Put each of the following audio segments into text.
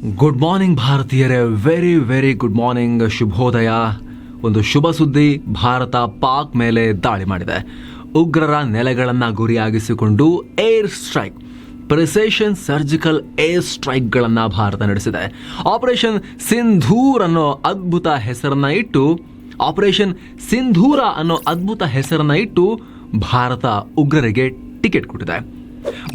Good morning ಭಾರತೀಯರೇ. Very very good morning ಶುಭೋದಯ. ಒಂದು ಶುಭ ಸುದ್ದಿ ಭಾರತ ಪಾಕ್ ಮೇಲೆ ದಾಳಿ ಮಾಡಿದೆ. ಉಗ್ರರ ನೆಲೆಗಳನ್ನು ಗುರಿಯಾಗಿಸಿಕೊಂಡು air strike, precision surgical air ಸ್ಟ್ರೈಕ್ಗಳನ್ನು Bharat ನಡೆಸಿದೆ. ಆಪರೇಷನ್ ಸಿಂಧೂರ್ ಅನ್ನೋ ಅದ್ಭುತ ಹೆಸರನ್ನು ಇಟ್ಟು, ಆಪರೇಷನ್ ಸಿಂಧೂರ ಅನ್ನೋ ಅದ್ಭುತ ಹೆಸರನ್ನು ಇಟ್ಟು ಭಾರತ ಉಗ್ರರಿಗೆ ಟಿಕೆಟ್ ಕೊಟ್ಟಿದೆ.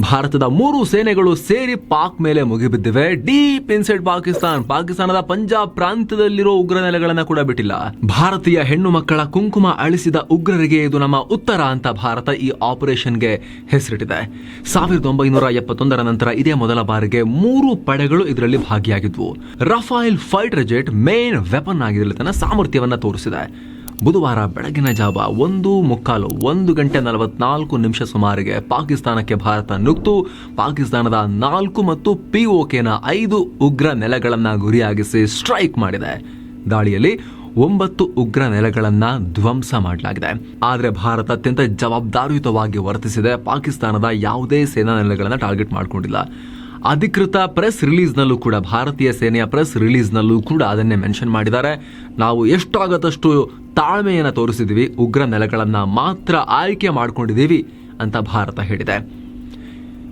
ಭಾರತದ ಮೂರು ಸೇನೆಗಳು ಸೇರಿ ಪಾಕ್ ಮೇಲೆ ಮುಗಿಬಿದ್ದಿವೆ. Deep inside Pakistan. ಪಾಕಿಸ್ತಾನದ ಪಂಜಾಬ್ ಪ್ರಾಂತ್ಯದಲ್ಲಿರೋ ಉಗ್ರ ನೆಲೆಗಳನ್ನ ಕೂಡ ಬಿಟ್ಟಿಲ್ಲ. ಭಾರತೀಯ ಹೆಣ್ಣು ಮಕ್ಕಳ ಕುಂಕುಮ ಅಳಿಸಿದ ಉಗ್ರರಿಗೆ ಇದು ನಮ್ಮ ಉತ್ತರ ಅಂತ ಭಾರತ ಈ ಆಪರೇಷನ್ಗೆ ಹೆಸರಿಟ್ಟಿದೆ. ಸಾವಿರದ ಒಂಬೈನೂರ ಎಪ್ಪತ್ತೊಂದರ ನಂತರ ಇದೇ ಮೊದಲ ಬಾರಿಗೆ ಮೂರು ಪಡೆಗಳು ಇದರಲ್ಲಿ ಭಾಗಿಯಾಗಿದ್ವು. Rafale fighter jet main weapon ಆಗಿರಲಿ ತನ್ನ ಸಾಮರ್ಥ್ಯವನ್ನ ತೋರಿಸಿದೆ. ಬುಧವಾರ ಬೆಳಗಿನ ಜಾವ ಒಂದು ಮುಕ್ಕಾಲು ಒಂದು ಗಂಟೆ ನಲವತ್ನಾಲ್ಕು ನಿಮಿಷ ಸುಮಾರಿಗೆ ಪಾಕಿಸ್ತಾನಕ್ಕೆ ಭಾರತ ನುಗ್ತು ಪಾಕಿಸ್ತಾನದ ನಾಲ್ಕು ಮತ್ತು ಪಿಒಕೆನ ಐದು ಉಗ್ರ ನೆಲೆಗಳನ್ನು ಗುರಿಯಾಗಿಸಿ ಸ್ಟ್ರೈಕ್ ಮಾಡಿದೆ. ದಾಳಿಯಲ್ಲಿ ಒಂಬತ್ತು ಉಗ್ರ ನೆಲೆಗಳನ್ನ ಧ್ವಂಸ ಮಾಡಲಾಗಿದೆ. ಆದರೆ ಭಾರತ ಅತ್ಯಂತ ಜವಾಬ್ದಾರಿಯುತವಾಗಿ ವರ್ತಿಸಿದೆ. ಪಾಕಿಸ್ತಾನದ ಯಾವುದೇ ಸೇನಾ ನೆಲೆಗಳನ್ನು ಟಾರ್ಗೆಟ್ ಮಾಡಿಕೊಂಡಿಲ್ಲ. ಅಧಿಕೃತ ಪ್ರೆಸ್ ರಿಲೀಸ್ನಲ್ಲೂ ಕೂಡ ಭಾರತೀಯ ಸೇನೆಯ ಪ್ರೆಸ್ ರಿಲೀಸ್ನಲ್ಲೂ ಕೂಡ ಅದನ್ನೇ ಮೆನ್ಷನ್ ಮಾಡಿದ್ದಾರೆ. ನಾವು ಎಷ್ಟಾಗತ್ತಷ್ಟು ತಾಳ್ಮೆಯನ್ನು ತೋರಿಸಿದ್ದೀವಿ ಉಗ್ರ ನೆಲೆಗಳನ್ನು ಮಾತ್ರ ಆಯ್ಕೆ ಮಾಡಿಕೊಂಡಿದ್ದೀವಿ ಅಂತ ಭಾರತ ಹೇಳಿದೆ.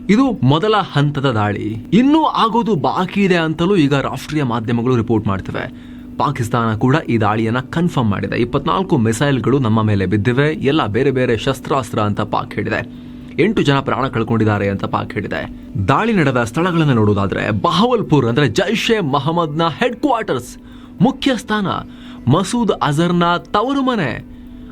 ಇದು ಮೊದಲ ಹಂತದ ದಾಳಿ. ಇನ್ನೂ ಆಗೋದು ಬಾಕಿ ಇದೆ ಅಂತಲೂ ಈಗ ರಾಷ್ಟ್ರೀಯ ಮಾಧ್ಯಮಗಳು ರಿಪೋರ್ಟ್ ಮಾಡ್ತವೆ. ಪಾಕಿಸ್ತಾನ ಕೂಡ ಈ ದಾಳಿಯನ್ನು ಕನ್ಫರ್ಮ್ ಮಾಡಿದೆ. ಇಪ್ಪತ್ನಾಲ್ಕು ಮಿಸೈಲ್ಗಳು ನಮ್ಮ ಮೇಲೆ ಬಿದ್ದಿವೆ, ಎಲ್ಲ ಬೇರೆ ಬೇರೆ ಶಸ್ತ್ರಾಸ್ತ್ರ ಅಂತ ಪಾಕ್ ಹೇಳಿದೆ. ಎಂಟು ಜನ ಪ್ರಾಣ ಕಳ್ಕೊಂಡಿದ್ದಾರೆ ಅಂತ ಪಾಕ್ ಹೇಳಿದೆ. ದಾಳಿ ನಡೆದ ಸ್ಥಳಗಳನ್ನು ನೋಡೋದಾದ್ರೆ, ಬಹವಲ್ಪುರ್ ಅಂದ್ರೆ ಜೈಷ್ ಎ ಮಹಮ್ಮದ್ನ ಹೆಡ್ ಕ್ವಾರ್ಟರ್ಸ್ ಮುಖ್ಯ ಸ್ಥಾನ. ಮಸೂದ್ ಅಜರ್ನ ತವರು ಮನೆ,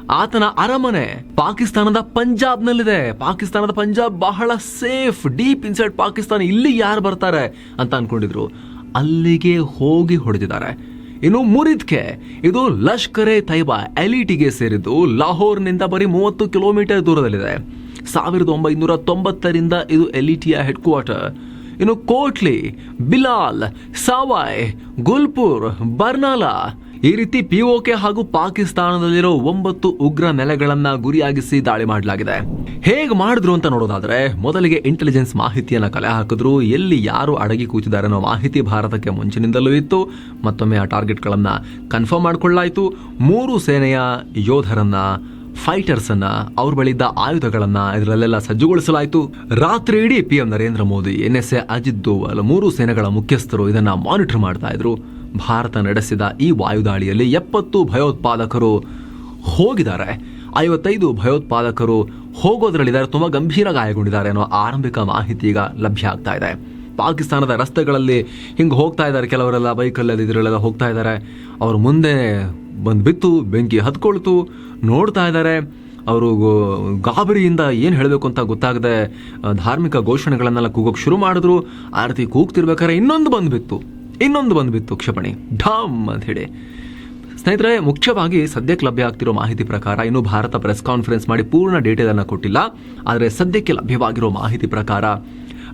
ಆತನ ಅರಮನೆ ಪಾಕಿಸ್ತಾನದ ಪಂಜಾಬ್ನಲ್ಲಿದೆ. ಪಾಕಿಸ್ತಾನದ ಪಂಜಾಬ್ ಬಹಳ ಸೇಫ್, ಡೀಪ್ ಇನ್ಸೈಡ್ ಪಾಕಿಸ್ತಾನ ಇಲ್ಲಿ ಯಾರು ಬರ್ತಾರೆ ಅಂತ ಅನ್ಕೊಂಡಿದ್ರು. ಅಲ್ಲಿಗೆ ಹೋಗಿ ಹೊಡೆದಿದ್ದಾರೆ. ಇನ್ನು ಮುರಿದ್ಕೆ, ಇದು ಲಷ್ಕರೆ ತೈಬಾ ಎಲಿಟಿಗೆ ಸೇರಿದ್ದು. ಲಾಹೋರ್ನಿಂದ ಬರೀ ಮೂವತ್ತು ಕಿಲೋಮೀಟರ್ ದೂರದಲ್ಲಿದೆ. ಸಾವಿರದ ಒಂಬೈನೂರ ತೊಂಬತ್ತರಿಂದ ಇದು ಎಲಿಟಿಯ ಹೆಡ್ ಕ್ವಾರ್ಟರ್ ಇನ್ನು ಕೋಟ್ಲಿ, ಬಿಲಾಲ್, ಸಾವಾಯ್, ಗುಲ್ಪುರ್, ಬರ್ನಾಲಾ ಈ ರೀತಿ ಪಿಒಕೆ ಹಾಗೂ ಪಾಕಿಸ್ತಾನದಲ್ಲಿರೋ ಒಂಬತ್ತು ಉಗ್ರ ನೆಲೆಗಳನ್ನ ಗುರಿಯಾಗಿಸಿ ದಾಳಿ ಮಾಡಲಾಗಿದೆ. ಹೇಗೆ ಮಾಡಿದ್ರು ಅಂತ ನೋಡೋದಾದ್ರೆ, ಮೊದಲಿಗೆ ಇಂಟೆಲಿಜೆನ್ಸ್ ಮಾಹಿತಿಯನ್ನ ಕಲೆ ಹಾಕಿದ್ರು, ಎಲ್ಲಿ ಯಾರು ಅಡಗಿ ಕೂತಿದ್ದಾರೆ ಅನ್ನೋ ಮಾಹಿತಿ ಭಾರತಕ್ಕೆ ಮುಂಚಿನಿಂದಲೂ ಇತ್ತು. ಮತ್ತೊಮ್ಮೆ ಆ ಟಾರ್ಗೆಟ್ಗಳನ್ನ ಕನ್ಫರ್ಮ್ ಮಾಡಿಕೊಳ್ಳಾಯಿತು. ಮೂರು ಸೇನೆಯ ಯೋಧರನ್ನ ಫೈಟರ್ಸ್ ಅನ್ನ, ಅವ್ರ ಬಳಿದ್ದ ಆಯುಧಗಳನ್ನ ಇದರಲ್ಲೆಲ್ಲ ಸಜ್ಜುಗೊಳಿಸಲಾಯಿತು. ರಾತ್ರಿ ಇಡೀ P M Narendra Modi N S A Ajit Doval, ಮೂರು ಸೇನೆಗಳ ಮುಖ್ಯಸ್ಥರು ಇದನ್ನ ಮಾನಿಟರ್ ಮಾಡ್ತಾ ಇದ್ರು. ಭಾರತ ನಡೆಸಿದ ಈ ವಾಯುದಾಳಿಯಲ್ಲಿ ಎಪ್ಪತ್ತು ಭಯೋತ್ಪಾದಕರು ಹೋಗಿದ್ದಾರೆ. ಐವತ್ತೈದು ಭಯೋತ್ಪಾದಕರು ಹೋಗೋದ್ರಲ್ಲಿದ್ದಾರೆ. ತುಂಬ ಗಂಭೀರ ಗಾಯಗೊಂಡಿದ್ದಾರೆ ಅನ್ನೋ ಆರಂಭಿಕ ಮಾಹಿತಿ ಈಗ ಲಭ್ಯ ಆಗ್ತಾ ಇದೆ. ಪಾಕಿಸ್ತಾನದ ರಸ್ತೆಗಳಲ್ಲಿ ಹಿಂಗೆ ಹೋಗ್ತಾ ಇದ್ದಾರೆ. ಕೆಲವರೆಲ್ಲ ಬೈಕಲ್ಲಿ ಇದರಲ್ಲೆಲ್ಲ ಹೋಗ್ತಾ ಇದ್ದಾರೆ. ಅವರು ಮುಂದೆ ಬಂದು ಬಿತ್ತು ಬೆಂಕಿ ಹತ್ಕೊಳ್ತು, ನೋಡ್ತಾ ಇದ್ದಾರೆ. ಅವರು ಗಾಬರಿಯಿಂದ ಏನು ಹೇಳಬೇಕು ಅಂತ ಗೊತ್ತಾಗದೆ, ಧಾರ್ಮಿಕ ಘೋಷಣೆಗಳನ್ನೆಲ್ಲ ಕೂಗೋಕೆ ಶುರು ಮಾಡಿದ್ರು. ಆ ರೀತಿ ಕೂಗ್ತಿರ್ಬೇಕಾದ್ರೆ ಇನ್ನೊಂದು ಬಂದ್ಬಿತ್ತು ಇನ್ನೊಂದು ಬಂದ್ಬಿತ್ತು ಕ್ಷಿಪಣಿ. ಢಮ್ ಅಂತ ಹೇಳಿ. ಸ್ನೇಹಿತರೆ, ಮುಖ್ಯವಾಗಿ ಸದ್ಯಕ್ಕೆ ಲಭ್ಯ ಆಗ್ತಿರೋ ಮಾಹಿತಿ ಪ್ರಕಾರ ಇನ್ನು ಭಾರತ ಪ್ರೆಸ್ ಕಾನ್ಫರೆನ್ಸ್ ಮಾಡಿ ಪೂರ್ಣ ಡೇಟಾದನ್ನು ಕೊಟ್ಟಿಲ್ಲ. ಆದರೆ ಸದ್ಯಕ್ಕೆ ಲಭ್ಯವಾಗಿರೋ ಮಾಹಿತಿ ಪ್ರಕಾರ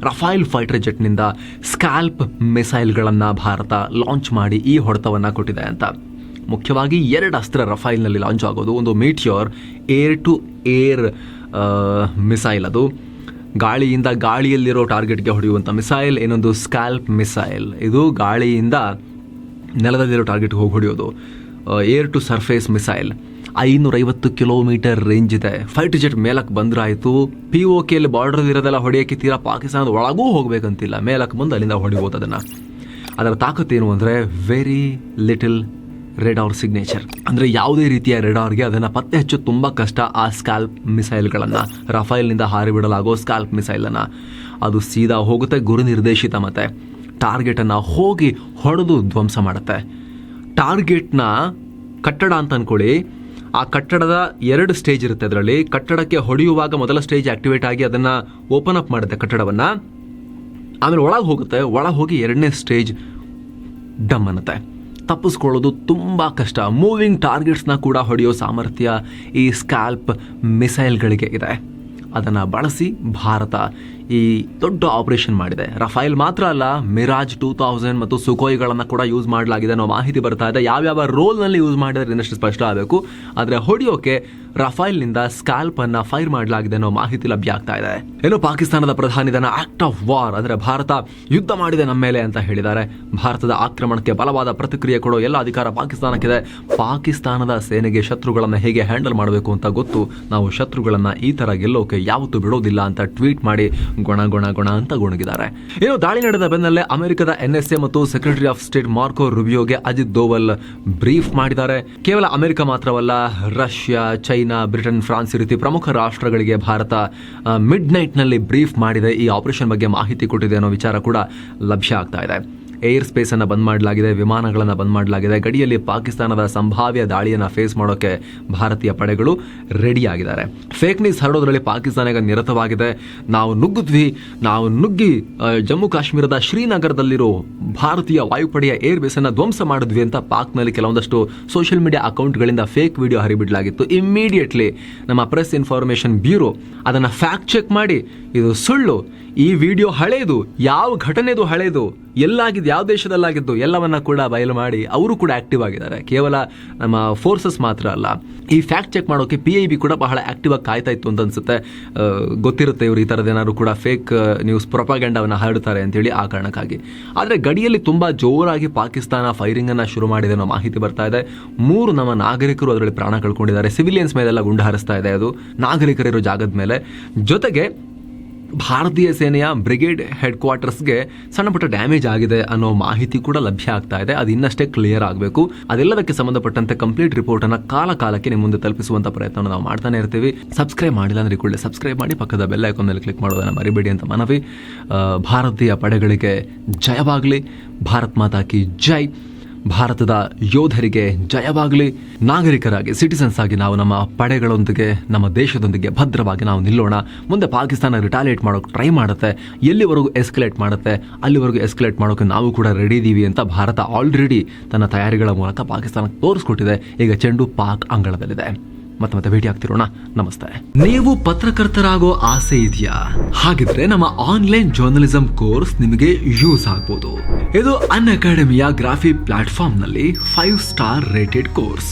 ರಫೈಲ್ ಫೈಟರ್ ಜೆಟ್ನಿಂದ ಸ್ಕ್ಯಾಲ್ಪ್ ಮಿಸೈಲ್ಗಳನ್ನು ಭಾರತ ಲಾಂಚ್ ಮಾಡಿ ಈ ಹೊಡೆತವನ್ನು ಕೊಟ್ಟಿದೆ ಅಂತ. ಮುಖ್ಯವಾಗಿ ಎರಡು ಅಸ್ತ್ರ ರಫೈಲ್ನಲ್ಲಿ ಲಾಂಚ್ ಆಗೋದು, ಒಂದು Meteor air to air missile ಅದು. ಗಾಳಿಯಿಂದ ಗಾಳಿಯಲ್ಲಿರೋ ಟಾರ್ಗೆಟ್ಗೆ ಹೊಡೆಯುವಂಥ ಮಿಸೈಲ್ ಏನೊಂದು ಸ್ಕ್ಯಾಲ್ಪ್ ಮಿಸೈಲ್. ಇದು ಗಾಳಿಯಿಂದ ನೆಲದಲ್ಲಿರೋ ಟಾರ್ಗೆಟ್ಗೆ ಹೋಗಿ ಹೊಡೆಯೋದು. Air to surface missile. ಐನೂರೈವತ್ತು kilometre range ಇದೆ. ಫೈಟರ್ ಜೆಟ್ ಮೇಲಕ್ಕೆ ಬಂದ್ರಾಯಿತು. ಪಿ ಒ ಕೆಯಲ್ಲಿ ಬಾರ್ಡರ್ ಇರೋದೆಲ್ಲ ಹೊಡೆಯೋಕ್ಕೆ ತೀರಾ ಪಾಕಿಸ್ತಾನದ ಒಳಗೂ ಹೋಗಬೇಕಂತಿಲ್ಲ. ಮೇಲಕ್ಕೆ ಮುಂದೆ ಅಲ್ಲಿಂದ ಹೊಡಿಬೋದು ಅದನ್ನು. ಅದರ ತಾಕತ್ತೇನು ಅಂದರೆ ವೆರಿ ಲಿಟಲ್ ರೆಡಾರ್ ಸಿಗ್ನೇಚರ್ ಅಂದರೆ ಯಾವುದೇ ರೀತಿಯ ರೆಡಾರ್ಗೆ ಅದನ್ನು ಪತ್ತೆ ಹಚ್ಚು ತುಂಬ ಕಷ್ಟ ಆ ಸ್ಕ್ಯಾಲ್ಪ್ ಮಿಸೈಲ್ಗಳನ್ನು ರಫೈಲ್ನಿಂದ ಹಾರಿ ಸ್ಕಾಲ್ಪ್ ಮಿಸೈಲನ್ನು ಅದು ಸೀದಾ ಹೋಗುತ್ತೆ ಗುರು ನಿರ್ದೇಶಿತ ಮತ್ತೆ. ಟಾರ್ಗೆಟನ್ನು ಹೋಗಿ ಹೊಡೆದು ಧ್ವಂಸ ಮಾಡುತ್ತೆ. ಟಾರ್ಗೆಟ್ನ ಕಟ್ಟಡ ಅಂತ ಅನ್ಕೊಳ್ಳಿ. ಆ ಕಟ್ಟಡದ ಎರಡು ಸ್ಟೇಜ್ ಇರುತ್ತೆ ಅದರಲ್ಲಿ. ಕಟ್ಟಡಕ್ಕೆ ಹೊಡೆಯುವಾಗ ಮೊದಲ ಸ್ಟೇಜ್ ಆಕ್ಟಿವೇಟ್ ಆಗಿ ಅದನ್ನು ಓಪನ್ ಅಪ್ ಮಾಡುತ್ತೆ ಕಟ್ಟಡವನ್ನು. ಆಮೇಲೆ ಒಳಗೆ ಹೋಗುತ್ತೆ. ಒಳಗೆ ಹೋಗಿ ಎರಡನೇ ಸ್ಟೇಜ್ ಡಮ್ ಅನ್ನತ್ತೆ. ತಪ್ಪಿಸ್ಕೊಳ್ಳೋದು ತುಂಬ ಕಷ್ಟ. ಮೂವಿಂಗ್ ಟಾರ್ಗೆಟ್ಸ್ನ ಕೂಡ ಹೊಡೆಯೋ ಸಾಮರ್ಥ್ಯ ಈ ಸ್ಕ್ಯಾಲ್ಪ್ ಮಿಸೈಲ್ಗಳಿಗೆ ಇದೆ. ಅದನ್ನು ಬಳಸಿ ಭಾರತ ಈ ದೊಡ್ಡ ಆಪರೇಷನ್ ಮಾಡಿದೆ. ರಫೈಲ್ ಮಾತ್ರ ಅಲ್ಲ, ಮಿರಾಜ್ ಟೂ ತೌಸಂಡ್ ಮತ್ತು ಸುಕೋಯಿಗಳನ್ನು ಕೂಡ ಯೂಸ್ ಮಾಡಲಾಗಿದೆ ಅನ್ನೋ ಮಾಹಿತಿ ಬರ್ತಾ ಇದೆ. ಯಾವ್ಯಾವ ರೋಲ್ನಲ್ಲಿ ಯೂಸ್ ಮಾಡಿದ್ರೆ ಇನ್ನಷ್ಟು ಸ್ಪಷ್ಟ ಆಗಬೇಕು. ಆದರೆ ಹೊಡೆಯೋಕೆ ರಫೈಲ್ನಿಂದ ಸ್ಕಾಲ್ಪನ್ನು ಫೈರ್ ಮಾಡಲಾಗಿದೆ ಅನ್ನೋ ಮಾಹಿತಿ ಲಭ್ಯ ಆಗ್ತಾ ಇದೆ. ಏನು ಪಾಕಿಸ್ತಾನದ ಪ್ರಧಾನಿ ಇದನ್ನು ಆಕ್ಟ್ ಆಫ್ ವಾರ್ ಅಂದರೆ ಭಾರತ ಯುದ್ಧ ಮಾಡಿದೆ ನಮ್ಮ ಮೇಲೆ ಅಂತ ಹೇಳಿದ್ದಾರೆ. ಭಾರತದ ಆಕ್ರಮಣಕ್ಕೆ ಬಲವಾದ ಪ್ರತಿಕ್ರಿಯೆ ಕೊಡೋ ಎಲ್ಲ ಅಧಿಕಾರ ಪಾಕಿಸ್ತಾನಕ್ಕಿದೆ. ಪಾಕಿಸ್ತಾನದ ಸೇನೆಗೆ ಶತ್ರುಗಳನ್ನು ಹೇಗೆ ಹ್ಯಾಂಡಲ್ ಮಾಡಬೇಕು ಅಂತ ಗೊತ್ತು. ನಾವು ಶತ್ರುಗಳನ್ನು ಈ ಥರ ಗೆಲ್ಲೋಕೆ ಯಾವತ್ತೂ ಬಿಡೋದಿಲ್ಲ ಅಂತ ಟ್ವೀಟ್ ಮಾಡಿ ಗೊಣ ಗೊಣ ಗೊಣ ಅಂತ ಗುಣಗಿದ್ದಾರೆ. ಏನು ದಾಳಿ ನಡೆದ ಬೆನ್ನಲ್ಲೇ ಅಮೆರಿಕದ ಎನ್ಎಸ್ಎ ಮತ್ತು ಸೆಕ್ರೆಟರಿ ಆಫ್ ಸ್ಟೇಟ್ ಮಾರ್ಕೋ ರುಬಿಯೋಗೆ ಅಜಿತ್ ದೋವಲ್ ಬ್ರೀಫ್ ಮಾಡಿದ್ದಾರೆ. ಕೇವಲ ಅಮೆರಿಕ ಮಾತ್ರವಲ್ಲ, ರಷ್ಯಾ, ಚೈನಾ, ಬ್ರಿಟನ್, ಫ್ರಾನ್ಸ್ ಈ ರೀತಿ ಪ್ರಮುಖ ರಾಷ್ಟ್ರಗಳಿಗೆ ಭಾರತ ಮಿಡ್ ನೈಟ್ನಲ್ಲಿ ಬ್ರೀಫ್ ಮಾಡಿದೆ. ಈ ಆಪರೇಷನ್ ಬಗ್ಗೆ ಮಾಹಿತಿ ಕೊಟ್ಟಿದೆ ಅನ್ನೋ ವಿಚಾರ ಕೂಡ ಲಭ್ಯ ಆಗ್ತಾ ಇದೆ. ಏರ್ ಸ್ಪೇಸನ್ನು ಬಂದ್ ಮಾಡಲಾಗಿದೆ, ವಿಮಾನಗಳನ್ನು ಬಂದ್ ಮಾಡಲಾಗಿದೆ. ಗಡಿಯಲ್ಲಿ ಪಾಕಿಸ್ತಾನದ ಸಂಭಾವ್ಯ ದಾಳಿಯನ್ನು ಫೇಸ್ ಮಾಡೋಕೆ ಭಾರತೀಯ ಪಡೆಗಳು ರೆಡಿ ಆಗಿದ್ದಾರೆ. ಫೇಕ್ ನ್ಯೂಸ್ ಹರಡೋದ್ರಲ್ಲಿ ಪಾಕಿಸ್ತಾನ ಈಗ ನಿರತವಾಗಿದೆ. ನಾವು ನುಗ್ಗಿದ್ವಿ, ನಾವು ನುಗ್ಗಿ ಜಮ್ಮು ಕಾಶ್ಮೀರದ ಶ್ರೀನಗರದಲ್ಲಿರೋ ಭಾರತೀಯ ವಾಯುಪಡೆಯ ಏರ್ ಬೇಸನ್ನು ಧ್ವಂಸ ಮಾಡಿದ್ವಿ ಅಂತ ಪಾಕ್ನಲ್ಲಿ ಕೆಲವೊಂದಷ್ಟು ಸೋಷಿಯಲ್ ಮೀಡಿಯಾ ಅಕೌಂಟ್ಗಳಿಂದ ಫೇಕ್ ವಿಡಿಯೋ ಹರಿಬಿಡಲಾಗಿತ್ತು. ಇಮ್ಮಿಡಿಯೇಟ್ಲಿ ನಮ್ಮ ಪ್ರೆಸ್ ಇನ್ಫಾರ್ಮೇಷನ್ ಬ್ಯೂರೋ ಅದನ್ನ ಫ್ಯಾಕ್ಟ್ ಚೆಕ್ ಮಾಡಿ, ಇದು ಸುಳ್ಳು. ಈ ವಿಡಿಯೋ ಹಳೇದು, ಯಾವ ಘಟನೆದು ಹಳೇದು, ಎಲ್ಲಾಗಿದ್ದು ಯಾವ ದೇಶದಲ್ಲಾಗಿದ್ದು ಎಲ್ಲವನ್ನ ಕೂಡ ಬಯಲು ಮಾಡಿ ಅವರು ಕೂಡ ಆಕ್ಟಿವ್ ಆಗಿದ್ದಾರೆ. ಕೇವಲ ನಮ್ಮ ಫೋರ್ಸಸ್ ಮಾತ್ರ ಅಲ್ಲ. ಈ ಫ್ಯಾಕ್ಟ್ ಚೆಕ್ ಮಾಡೋಕೆ ಪಿ ಐ ಬಿ ಕೂಡ ಬಹಳ ಆಕ್ಟಿವ್ ಆಗಿ ಕಾಯ್ತಾ ಇತ್ತು ಅಂತ ಅನ್ಸುತ್ತೆ. ಗೊತ್ತಿರುತ್ತೆ ಇವರು ಈ ಥರದ್ದು ಏನಾದ್ರು ಕೂಡ ಫೇಕ್ ನ್ಯೂಸ್ ಪ್ರೊಪಾಗಂಡವನ್ನು ಹರಡ್ತಾರೆ ಅಂತೇಳಿ ಆ ಕಾರಣಕ್ಕಾಗಿ. ಆದರೆ ಗಡಿಯಲ್ಲಿ ತುಂಬಾ ಜೋರಾಗಿ ಪಾಕಿಸ್ತಾನ ಫೈರಿಂಗ್ ಅನ್ನ ಶುರು ಮಾಡಿದೆ ಅನ್ನೋ ಮಾಹಿತಿ ಬರ್ತಾ ಇದೆ. ಮೂರು ನಮ್ಮ ನಾಗರಿಕರು ಅದರಲ್ಲಿ ಪ್ರಾಣ ಕಳ್ಕೊಂಡಿದ್ದಾರೆ. ಸಿವಿಲಿಯನ್ಸ್ ಮೇಲೆಲ್ಲ ಗುಂಡು ಹಾರಿಸ್ತಾ ಇದೆ ಅದು. ನಾಗರಿಕರಿರೋ ಜಾಗದ ಮೇಲೆ. ಜೊತೆಗೆ ಭಾರತೀಯ ಸೇನೆಯ ಬ್ರಿಗೇಡ್ ಹೆಡ್ ಕ್ವಾರ್ಟರ್ಸ್ಗೆ ಸಣ್ಣ ಪುಟ್ಟ ಡ್ಯಾಮೇಜ್ ಆಗಿದೆ ಅನ್ನೋ ಮಾಹಿತಿ ಕೂಡ ಲಭ್ಯ ಆಗ್ತಾ ಇದೆ. ಅದು ಇನ್ನಷ್ಟೇ ಕ್ಲಿಯರ್ ಆಗಬೇಕು. ಅದೆಲ್ಲದಕ್ಕೆ ಸಂಬಂಧಪಟ್ಟಂತೆ ಕಂಪ್ಲೀಟ್ ರಿಪೋರ್ಟ್ ಅನ್ನ ಕಾಲ ಕಾಲಕ್ಕೆ ನಿಮ್ಮ ಮುಂದೆ ತಲುಪಿಸುವಂತ ಪ್ರಯತ್ನ ನಾವು ಮಾಡ್ತಾನೆ ಇರ್ತೀವಿ. ಸಬ್ಸ್ಕ್ರೈಬ್ ಮಾಡಿಲ್ಲ ಅಂದ್ರೆ ಕೂಡಲೇ ಸಬ್ಸ್ಕ್ರೈಬ್ ಮಾಡಿ ಪಕ್ಕದ ಬೆಲ್ ಐಕಾನ್ ಮೇಲೆ ಕ್ಲಿಕ್ ಮಾಡೋದನ್ನ ಮರಿಬೇಡಿ ಅಂತ ಮನವಿ. ಭಾರತೀಯ ಪಡೆಗಳಿಗೆ ಜಯವಾಗಲಿ. ಭಾರತ್ ಮಾತಾ ಕಿ ಜೈ. ಭಾರತದ ಯೋಧರಿಗೆ ಜಯವಾಗಲಿ, ನಾಗರಿಕರಾಗಿ ಸಿಟಿಸನ್ಸ್ ಆಗಿ ನಾವು ನಮ್ಮ ಪಡೆಗಳೊಂದಿಗೆ, ನಮ್ಮ ದೇಶದೊಂದಿಗೆ ಭದ್ರವಾಗಿ ನಾವು ನಿಲ್ಲೋಣ. ಮುಂದೆ ಪಾಕಿಸ್ತಾನ ರಿಟಾಲಿಯೇಟ್ ಮಾಡೋಕೆ ಟ್ರೈ ಮಾಡುತ್ತೆ. ಎಲ್ಲಿವರೆಗೂ ಎಸ್ಕಲೇಟ್ ಮಾಡುತ್ತೆ? ಅಲ್ಲಿವರೆಗೂ ಎಸ್ಕಲೇಟ್ ಮಾಡೋಕೆ ನಾವು ಕೂಡ ರೆಡಿ ಇದ್ದೀವಿ ಅಂತ ಭಾರತ ಆಲ್ರೆಡಿ ತನ್ನ ತಯಾರಿಗಳ ಮೂಲಕ ಪಾಕಿಸ್ತಾನಕ್ಕೆ ತೋರಿಸ್ಕೊಟ್ಟಿದೆ. ಈಗ ಚೆಂಡು ಪಾಕ್ ಅಂಗಳದಲ್ಲಿದೆ. ಮತ್ತೆ ಮತ್ತೆ ಭೇಟಿ ಆಗ್ತಿರೋಣ. ನಮಸ್ತೆ. ನೀವು ಪತ್ರಕರ್ತರಾಗೋ ಆಸೆ ಇದೆಯಾ? ಹಾಗಿದ್ರೆ ನಮ್ಮ ಆನ್ಲೈನ್ ಜರ್ನಲಿಸಂ ಕೋರ್ಸ್ ನಿಮಗೆ ಯೂಸ್ ಆಗ್ಬೋದು. ಇದು ಅನ್ ಅಕಾಡೆಮಿಯ ಗ್ರಾಫಿ ಪ್ಲಾಟ್ಫಾರ್ಮ್ನಲ್ಲಿ ಫೈವ್ ಸ್ಟಾರ್ ರೇಟೆಡ್ ಕೋರ್ಸ್